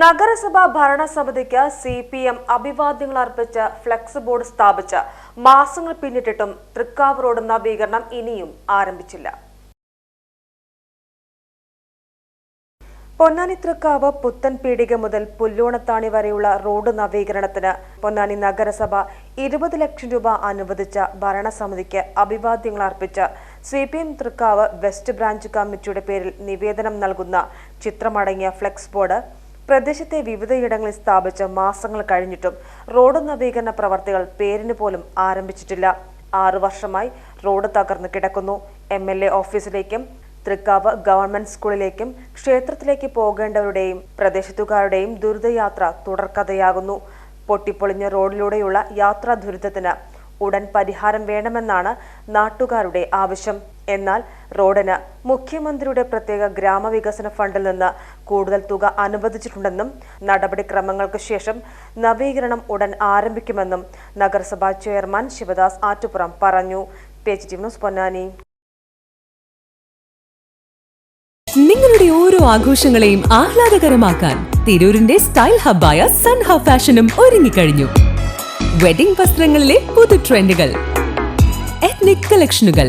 നഗരസഭാ ഭരണസമിതിക്ക് C P M അഭിവാദ്യങ്ങൾ അർപ്പിച്ച് ഫ്ലെക്സ് ബോർഡ് സ്ഥാപിച്ച് മാസങ്ങൾ പിന്നിട്ടിട്ടും തൃക്കാവ് റോഡ് നവീകരണം ഇനിയും ആരംഭിച്ചില്ല. പൊന്നാനി തൃക്കാവ് പുത്തൻ പീടിക മുതൽ പുല്ലോണത്താണി വരെയുള്ള റോഡ് നവീകരണത്തിന് പൊന്നാനി നഗരസഭ ഇരുപത് ലക്ഷം രൂപ അനുവദിച്ച ഭരണസമിതിക്ക് അഭിവാദ്യങ്ങൾ അർപ്പിച്ച് C P M Thrikkavu west branch കമ്മിറ്റിയുടെ പേരിൽ നിവേദനം നൽകുന്ന ചിത്രമടങ്ങിയ ഫ്ലെക്സ് ബോർഡ് പ്രദേശത്തെ വിവിധയിടങ്ങളിൽ സ്ഥാപിച്ച മാസങ്ങൾ കഴിഞ്ഞിട്ടും റോഡ് നവീകരണ പ്രവർത്തികൾ പേരിന് പോലും ആരംഭിച്ചിട്ടില്ല. ആറു വർഷമായി റോഡ് തകർന്നു കിടക്കുന്നു. എം എൽ എ ഓഫീസിലേക്കും തൃക്കാവ് ഗവൺമെന്റ് സ്കൂളിലേക്കും ക്ഷേത്രത്തിലേക്ക് പോകേണ്ടവരുടെയും പ്രദേശത്തുകാരുടെയും ദുരിതയാത്ര തുടർക്കഥയാകുന്നു. പൊട്ടിപ്പൊളിഞ്ഞ റോഡിലൂടെയുള്ള യാത്രാ ദുരിതത്തിന് ഉടൻ പരിഹാരം വേണമെന്നാണ് നാട്ടുകാരുടെ ആവശ്യം. എന്നാൽ റോഡിന് മുഖ്യമന്ത്രിയുടെ പ്രത്യേക ഗ്രാമവികസന ഫണ്ടിൽ നിന്ന് കൂടുതൽ തുക അനുവദിച്ചിട്ടുണ്ടെന്നും നടപടിക്രമങ്ങൾക്ക് ശേഷം നവീകരണം ഉടൻ ആരംഭിക്കുമെന്നും നഗരസഭാ ചെയർമാൻ ശിവദാസ് ആറ്റുപുറം പറഞ്ഞു. പൊന്നാനി. നിങ്ങളുടെ ഓരോ ആഘോഷങ്ങളെയും ആഹ്ലാദകരമാക്കാൻ തിരൂരിന്റെ സ്റ്റൈൽ ഹബ്ബായ സൺഹ ഫാഷനും ഒരുങ്ങിക്കഴിഞ്ഞു. വെഡിംഗ് വസ്ത്രങ്ങളിലെ പുതു ട്രെൻഡുകൾ എത്നിക് കളക്ഷനുകൾ